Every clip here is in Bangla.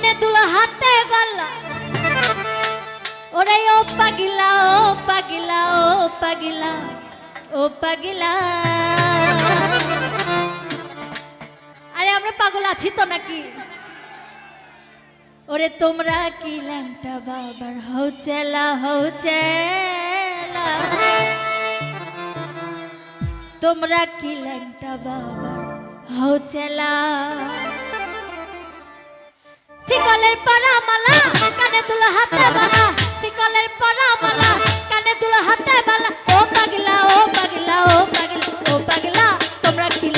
মনে দুলহাতে বালা। ওরে ও পাগিলা ও পাগিলা ও পাগিলা ও পাগিলা। আরে, আমরা পাগল আছি তো নাকি? ওরে, তোমরা কি ল্যাংটা বাবার হৌ চেলা হৌ চেলা তোমরা কি ল্যাংটা বাবার হৌ চেলা শিকলের পরা মালা কানে তুলো হাতে মালা শিকলের পরা মালা কানে তুলো হাতে মালা ও পাগলা ও পাগলা ও পাগলা ও পাগলা, তোমরা কি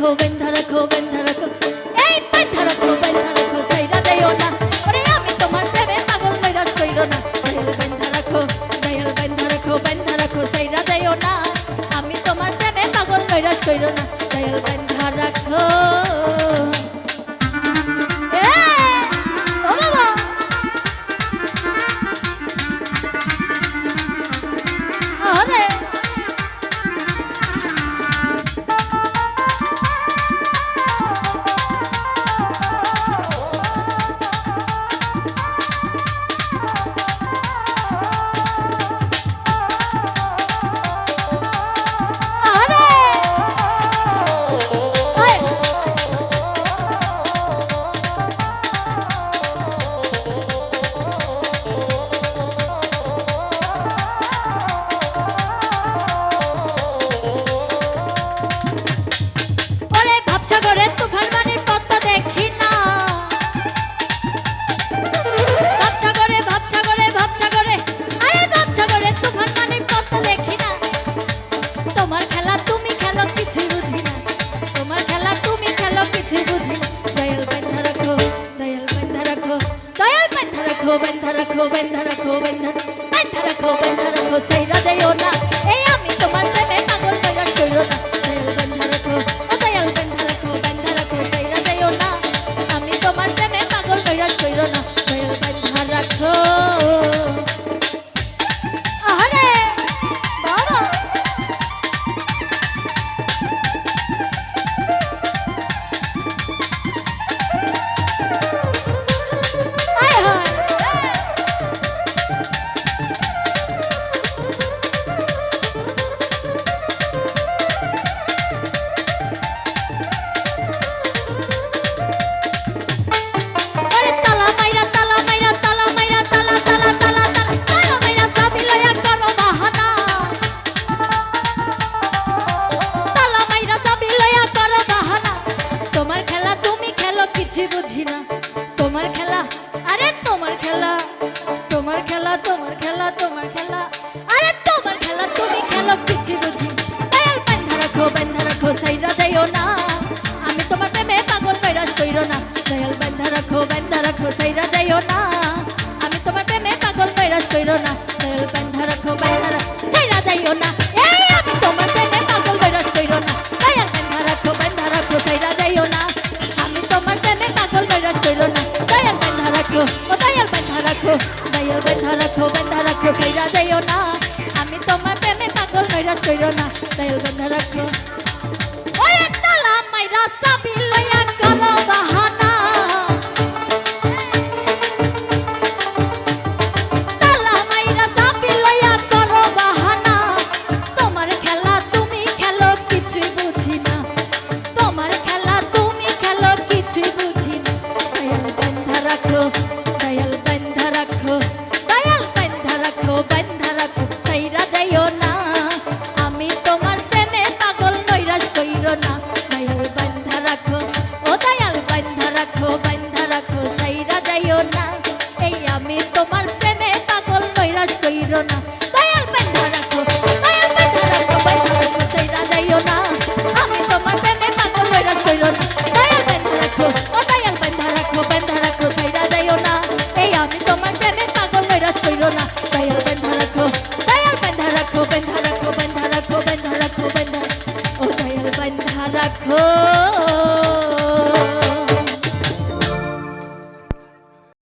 Corinne. বেন্ধা রাখো বেন্ধা বেন্ধা রাখো বেন্ধা রাখো সেই রাজাইও না এই আমি তোমার tomar.